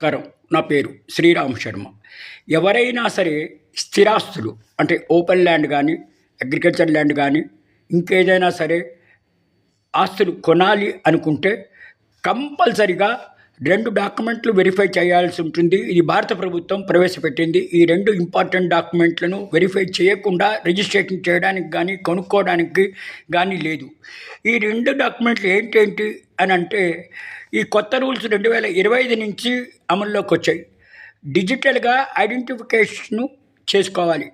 నమస్కారం. నా పేరు శ్రీరామ్ శర్మ. ఎవరైనా సరే స్థిరాస్తులు అంటే ఓపెన్ ల్యాండ్ కానీ అగ్రికల్చర్ ల్యాండ్ కానీ ఇంకేదైనా సరే ఆస్తులు కొనాలి అనుకుంటే కంపల్సరిగా రెండు డాక్యుమెంట్లు వెరిఫై చేయాల్సి ఉంటుంది. ఇది భారత ప్రభుత్వం ప్రవేశపెట్టింది. ఈ రెండు ఇంపార్టెంట్ డాక్యుమెంట్లను వెరిఫై చేయకుండా రిజిస్ట్రేషన్ చేయడానికి కానీ కొనుక్కోవడానికి కానీ లేదు. ఈ రెండు డాక్యుమెంట్లు ఏంటేంటి అని అంటే ఈ కొత్త రూల్స్ రెండు వేల ఇరవై ఐదు నుంచి అమల్లోకి వచ్చాయి. డిజిటల్గా ఐడెంటిఫికేషన్ చేసుకోవాలి.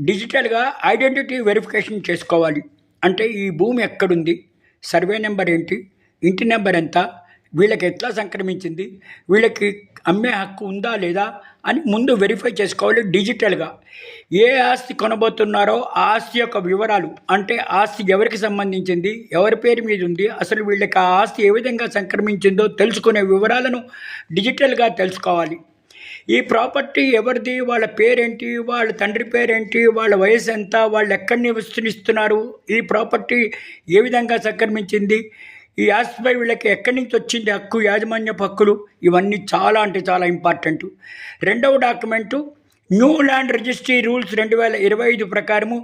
డిజిటల్గా ఐడెంటిటీ వెరిఫికేషన్ చేసుకోవాలి. అంటే ఈ భూమి ఎక్కడుంది? సర్వే నెంబర్ ఏంటి? ఇంటి నెంబర్ ఎంత? వీళ్ళకి ఎట్లా సంక్రమించింది? వీళ్ళకి అమ్మే హక్కు ఉందా లేదా అని ముందు వెరిఫై చేసుకోవాలి డిజిటల్గా ఏ ఆస్తి కొనబోతున్నారో ఆ ఆస్తి యొక్క వివరాలు అంటే ఆస్తి ఎవరికి సంబంధించింది ఎవరి పేరు మీద ఉంది అసలు వీళ్ళకి ఆ ఆస్తి ఏ విధంగా సంక్రమించిందో తెలుసుకునే వివరాలను డిజిటల్గా తెలుసుకోవాలి. ఈ ప్రాపర్టీ ఎవరిది వాళ్ళ పేరేంటి వాళ్ళ తండ్రి పేరేంటి వాళ్ళ వయసు ఎంత వాళ్ళు ఎక్కడ నివసిస్తున్నారు ఈ ప్రాపర్టీ ఏ విధంగా సంక్రమించింది ఈ ఆస్తిపై వీళ్ళకి ఎక్కడి నుంచి వచ్చింది హక్కు యాజమాన్యపు హక్కులు? ఇవన్నీ చాలా అంటే చాలా ఇంపార్టెంట్ రెండవ document new land registry rules రెండు వేల ఇరవై ఐదు ప్రకారము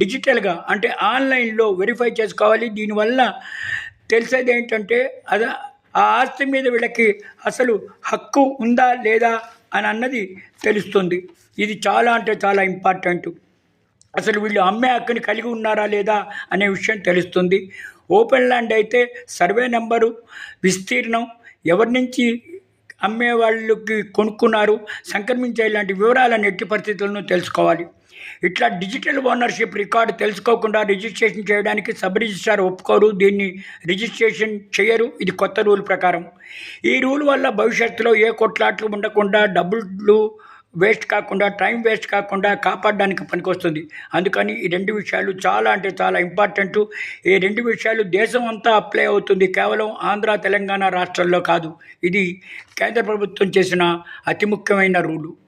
డిజిటల్గా అంటే ఆన్లైన్లో వెరిఫై చేసుకోవాలి. దీనివల్ల తెలిసేది ఏంటంటే అదా ఆ ఆస్తి మీద వీళ్ళకి అసలు హక్కు ఉందా లేదా అని అన్నది తెలుస్తుంది. ఇది చాలా అంటే చాలా ఇంపార్టెంట్ అసలు వీళ్ళు అమ్మే హక్కుని కలిగి ఉన్నారా లేదా అనే విషయం తెలుస్తుంది. ఓపెన్ ల్యాండ్ అయితే సర్వే నెంబరు విస్తీర్ణం ఎవరి నుంచి అమ్మే వాళ్ళకి కొనుక్కున్నారు సంక్రమించే ఇలాంటి వివరాలను ఎట్టి పరిస్థితులను తెలుసుకోవాలి. ఇట్లా డిజిటల్ ఓనర్షిప్ రికార్డు తెలుసుకోకుండా రిజిస్ట్రేషన్ చేయడానికి సబ్ రిజిస్ట్రార్ ఒప్పుకోరు దీన్ని రిజిస్ట్రేషన్ చేయరు ఇది కొత్త రూల్ ప్రకారం. ఈ రూల్ వల్ల భవిష్యత్తులో ఏ కొట్లాట్లు ఉండకుండా డబ్బులు వేస్ట్ కాకుండా టైం వేస్ట్ కాకుండా కాపాడడానికి పనికొస్తుంది. అందుకని ఈ రెండు విషయాలు చాలా అంటే చాలా ఇంపార్టెంట్. ఈ రెండు విషయాలు దేశం అంతా అప్లై అవుతుంది. కేవలం ఆంధ్ర తెలంగాణ రాష్ట్రాల్లో కాదు. ఇది కేంద్ర ప్రభుత్వం చేసిన అతి ముఖ్యమైన రూలు.